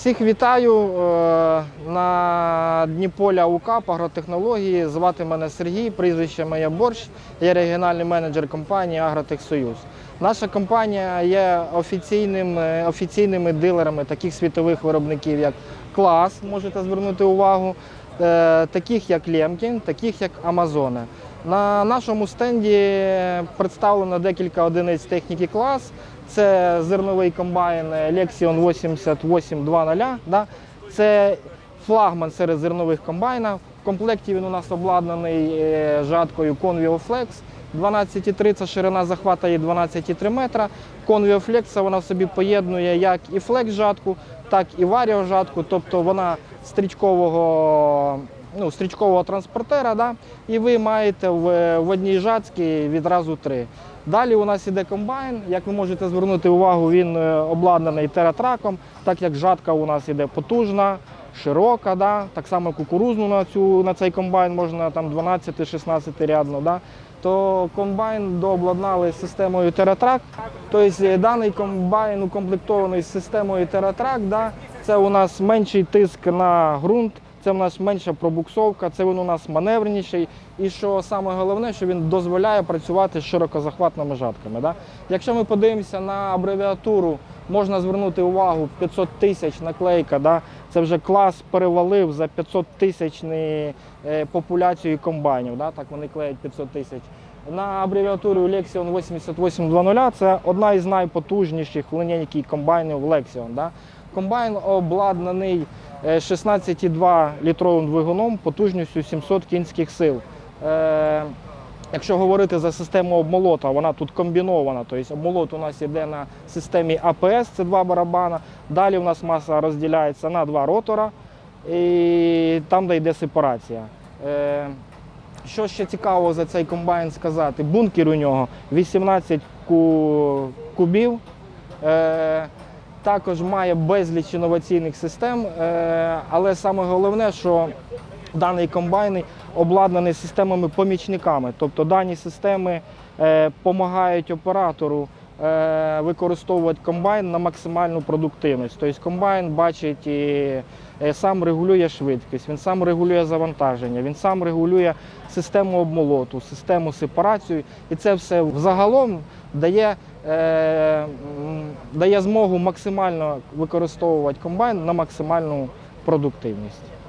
Всіх вітаю е, на дні поля УКАП агротехнології. Звати мене Сергій, прізвище моє Борщ. Я регіональний менеджер компанії Агротехсоюз. Наша компанія є офіційним, е, офіційними дилерами таких світових виробників, як Клас, можете звернути увагу, е, таких як Лемкін, таких як Амазоне. На нашому стенді представлено декілька одиниць техніки клас. Це зерновий комбайн Lexion 8820. Да? Це флагман серед зернових комбайнів. В комплекті він у нас обладнаний е, жаткою Convio Flex. 12,3 це ширина захвата є 12,3 метра. Convio Flex вона в собі поєднує як і флекс жатку, так і варіо жатку, тобто вона стрічкового ну, стрічкового транспортера, да? і ви маєте в, в одній жатці відразу три. Далі у нас іде комбайн. Як ви можете звернути увагу, він е, обладнаний тератраком, так як жатка у нас іде потужна, широка, да? так само кукурузну на, цю, на цей комбайн можна там 12-16 рядно. Да? То комбайн дообладнали системою TerraTrack. Тобто е, даний комбайн укомплектований з системою TerraTrack. Да? Це у нас менший тиск на ґрунт. Це в нас менша пробуксовка, це він у нас маневреніший. І що саме головне, що він дозволяє працювати з широкозахватними жатками. Да? Якщо ми подивимося на абревіатуру, можна звернути увагу 500 тисяч наклейка. Да? Це вже клас перевалив за 500 тисячні е, популяцію комбайнів. Да? Так вони клеять 500 тисяч. На абревіатурі Lexion 8820 це одна із найпотужніших в линійки комбайнів Lexion. Да? Комбайн обладнаний 16,2 літровим двигуном потужністю 700 кінських сил. Е, Якщо говорити за систему обмолота, вона тут комбінована. Тобто обмолот у нас йде на системі АПС, це два барабана. Далі у нас маса розділяється на два ротора, і там, де йде сепарація. Е, Що ще цікаво за цей комбайн сказати? Бункер у нього 18 кубів. Е, також має безліч інноваційних систем, е, але саме головне, що даний комбайн обладнаний системами-помічниками. Тобто дані системи допомагають оператору е, використовувати комбайн на максимальну продуктивність. Тобто комбайн бачить і е, сам регулює швидкість, він сам регулює завантаження, він сам регулює систему обмолоту, систему сепарацію. І це все взагалом дає, е, дає змогу максимально використовувати комбайн на максимальну продуктивність.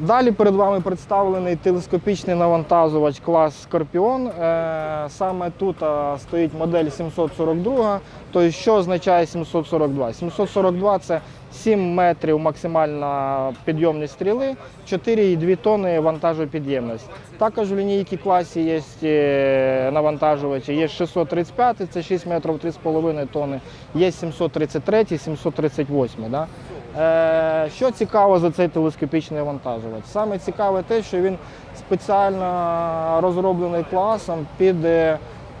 Далі перед вами представлений телескопічний навантажувач клас Скорпіон. Е, Саме тут е, стоїть модель 742. Тобто, що означає 742? 742 це 7 метрів максимальна підйомність стріли, 4,2 тонни вантажопідємність. Також в лінійці класі є е, навантажувачі, є 635, це 6 метрів 3,5 тонни, є 733, 738. Да? Е, Що цікаво за цей телескопічний вантажувач? Саме цікаве те, що він спеціально розроблений класом під е,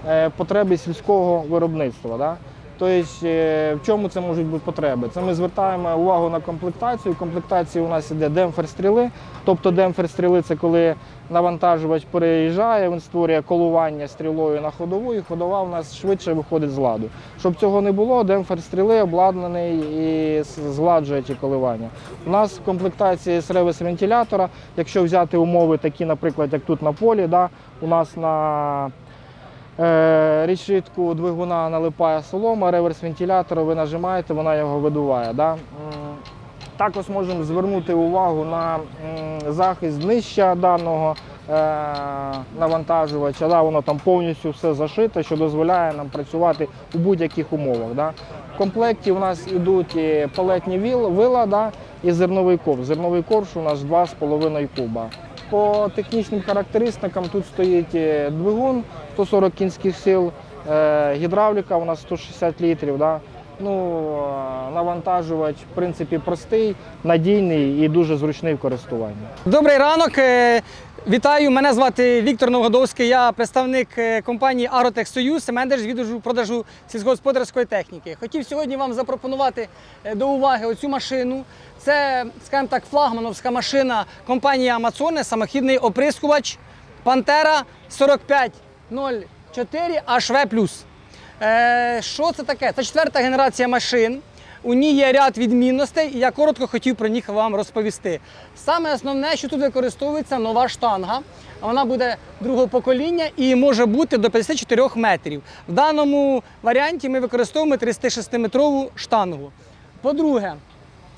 е, потреби сільського виробництва. Да? Тобто, е, в чому це можуть бути потреби? Це ми звертаємо увагу на комплектацію. В комплектації у нас іде демпфер стріли. Тобто демпфер стріли це коли навантажувач переїжджає, він створює колування стрілою на ходову, і ходова у нас швидше виходить з ладу. Щоб цього не було, демпфер стріли обладнаний і згладжує ті коливання. У нас в комплектації ревес вентилятора, якщо взяти умови такі, наприклад, як тут на полі, да, у нас на Е, Рішитку двигуна налипає солома, реверс вентилятора ви нажимаєте, вона його видуває. Да? Також можемо звернути увагу на захист днища даного е, навантажувача. Да? Воно там повністю все зашите, що дозволяє нам працювати у будь-яких умовах. Да? В комплекті у нас йдуть палетні вила да? і зерновий ковш. Зерновий ковш у нас 2,5 куба. По технічним характеристикам тут стоїть е, двигун 140 кінських сил, е, гідравліка у нас 160 літрів. Да? Ну, е, навантажувач, в принципі, простий, надійний і дуже зручний в користуванні. Добрий ранок. Вітаю, мене звати Віктор Новгодовський. Я представник е, компанії Агротех Союз, менеджер з продажу сільськогосподарської техніки. Хотів сьогодні вам запропонувати е, до уваги оцю машину. Це, скажімо так, флагмановська машина компанії Амазоне, самохідний оприскувач Пантера 4504 HV+. Що це таке? Це четверта генерація машин. У ній є ряд відмінностей, і я коротко хотів про них вам розповісти. Саме основне, що тут використовується нова штанга. Вона буде другого покоління і може бути до 54 метрів. В даному варіанті ми використовуємо 36-метрову штангу. По-друге,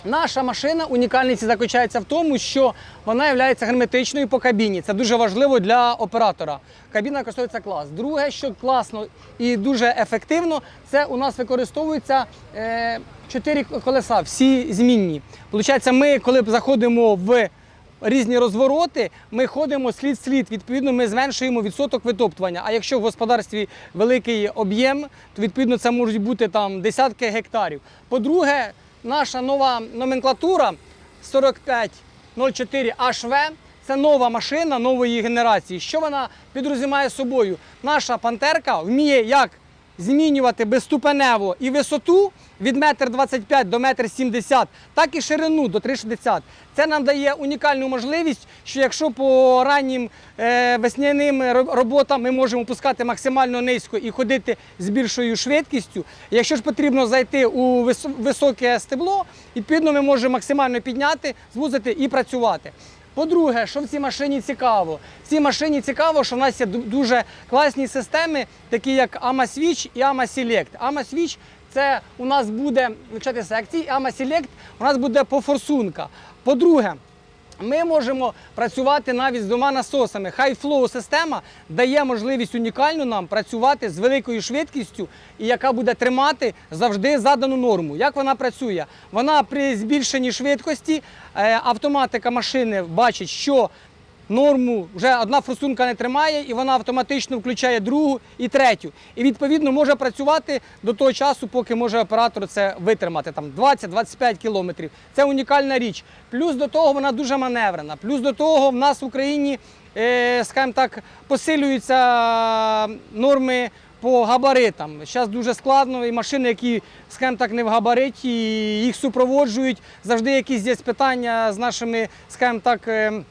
Наша машина унікальність заключається в тому, що вона є герметичною по кабіні. Це дуже важливо для оператора. Кабіна користується клас. Друге, що класно і дуже ефективно, це у нас використовуються е, чотири колеса, всі змінні. Получається, ми, коли заходимо в різні розвороти, ми ходимо слід-слід. Відповідно, ми зменшуємо відсоток витоптування. А якщо в господарстві великий об'єм, то відповідно це можуть бути там десятки гектарів. По-друге, наша нова номенклатура 4504 HV це нова машина нової генерації. Що вона підрозуміє собою? Наша пантерка вміє як змінювати безступенево і висоту від 1,25 до 1,70 м, так і ширину до 3,60 Це нам дає унікальну можливість, що якщо по раннім е, весняним роботам ми можемо пускати максимально низько і ходити з більшою швидкістю, якщо ж потрібно зайти у високе стебло, відповідно ми можемо максимально підняти, звузити і працювати. По-друге, що в цій машині цікаво? В цій машині цікаво, що в нас є дуже класні системи, такі як AMA Switch і AMA Select. AMA Switch це у нас буде вивчати секції, AMA Select у нас буде по форсунка. По-друге, ми можемо працювати навіть з двома насосами. High Flow система дає можливість унікальну нам працювати з великою швидкістю, і яка буде тримати завжди задану норму. Як вона працює? Вона при збільшенні швидкості е, автоматика машини бачить, що норму вже одна форсунка не тримає, і вона автоматично включає другу і третю. І відповідно може працювати до того часу, поки може оператор це витримати там 20-25 кілометрів. Це унікальна річ. Плюс до того вона дуже маневрена. Плюс до того в нас в Україні, е, скажімо так, посилюються норми. По габаритам. Зараз дуже складно, і машини, які, скажімо так, не в габариті, їх супроводжують. Завжди якісь є питання з нашими, скажімо так, ем,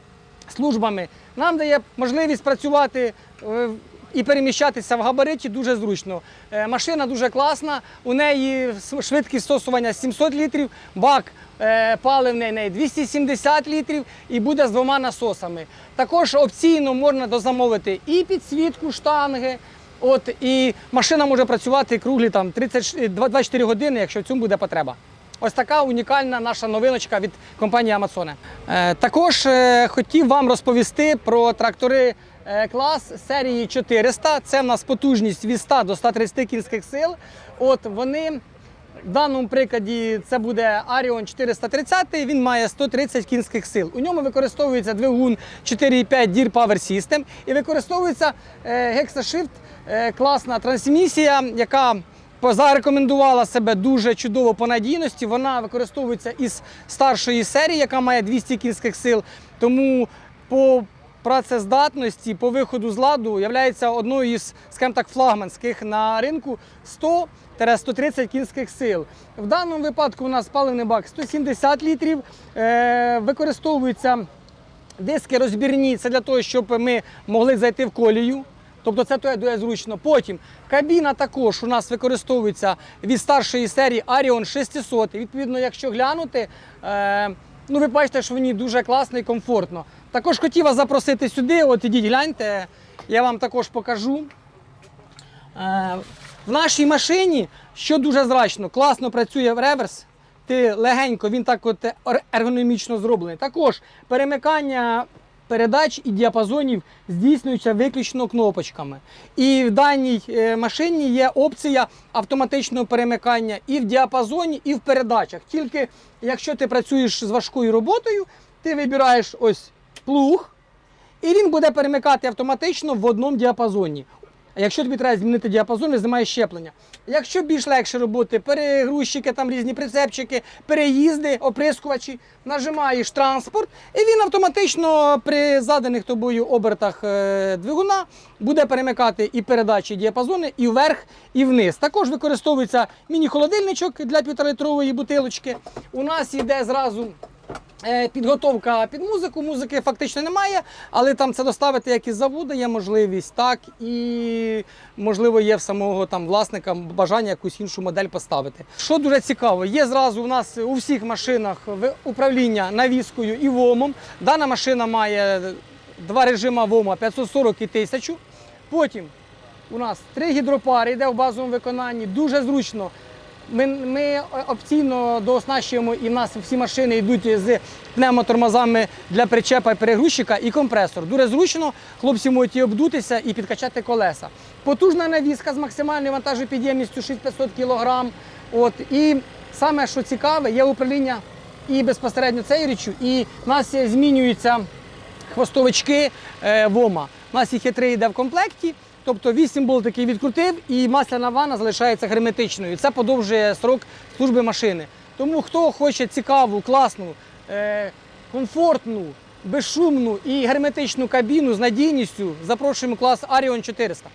службами. Нам дає можливість працювати е, і переміщатися в габариті дуже зручно. Е, Машина дуже класна, у неї швидкість стосування 700 літрів, бак е, паливний неї 270 літрів і буде з двома насосами. Також опційно можна дозамовити і підсвітку штанги. От і машина може працювати круглі там 30, 24 години, якщо в цьому буде потреба. Ось така унікальна наша новиночка від компанії Amazon. Е, також е, хотів вам розповісти про трактори е, клас серії 400. Це в нас потужність від 100 до 130 кінських сил. От вони в даному прикладі це буде Arion 430, він має 130 кінських сил. У ньому використовується двигун 4,5 Deer Power System і використовується Hexashift, е, класна трансмісія, яка зарекомендувала себе дуже чудово по надійності. Вона використовується із старшої серії, яка має 200 кінських сил. Тому по працездатності, по виходу з ладу є одною із, скажімо так, флагманських на ринку 100-130 кінських сил. В даному випадку у нас паливний бак 170 літрів, е, використовуються диски розбірні, це для того, щоб ми могли зайти в колію. Тобто це то дуже зручно. Потім кабіна також у нас використовується від старшої серії Arion 600. Відповідно, якщо глянути, е, ну ви бачите, що в ній дуже класно і комфортно. Також хотів вас запросити сюди. От ідіть, гляньте, я вам також покажу. Е, В нашій машині, що дуже зручно, класно працює реверс. Ти легенько, він так от ергономічно зроблений. Також перемикання передач і діапазонів здійснюються виключно кнопочками. І в даній е, машині є опція автоматичного перемикання і в діапазоні, і в передачах. Тільки якщо ти працюєш з важкою роботою, ти вибираєш ось плуг, і він буде перемикати автоматично в одному діапазоні. Якщо тобі треба змінити діапазон, він знімає щеплення. Якщо більш легше роботи, перегрузчики, там різні прицепчики, переїзди, оприскувачі, нажимаєш транспорт, і він автоматично при заданих тобою обертах е, двигуна буде перемикати і передачі і діапазони, і вверх, і вниз. Також використовується міні-холодильничок для півторалітрової бутилочки. У нас йде зразу Підготовка під музику, музики фактично немає, але там це доставити як із заводу є можливість, так і можливо є в самого там власника бажання якусь іншу модель поставити. Що дуже цікаво, є зразу у нас у всіх машинах управління навіскою і ВОМом. Дана машина має два режима ВОМа 540 і 1000. Потім у нас три гідропари йде в базовому виконанні, дуже зручно. Ми, ми опційно дооснащуємо і в нас всі машини йдуть з пневмотормозами для причепа і перегрузчика і компресор. Дуже зручно, хлопці можуть і обдутися і підкачати колеса. Потужна навіска з максимальною вантажопідємністю 6500 кг. От, і саме що цікаве, є управління і безпосередньо цією річчю, і в нас змінюються хвостовички е, ВОМа. У нас їх є три йде в комплекті. Тобто 8 болтиків відкрутив і масляна ванна залишається герметичною. Це подовжує срок служби машини. Тому хто хоче цікаву, класну, е, комфортну, безшумну і герметичну кабіну з надійністю, запрошуємо клас Arion 400.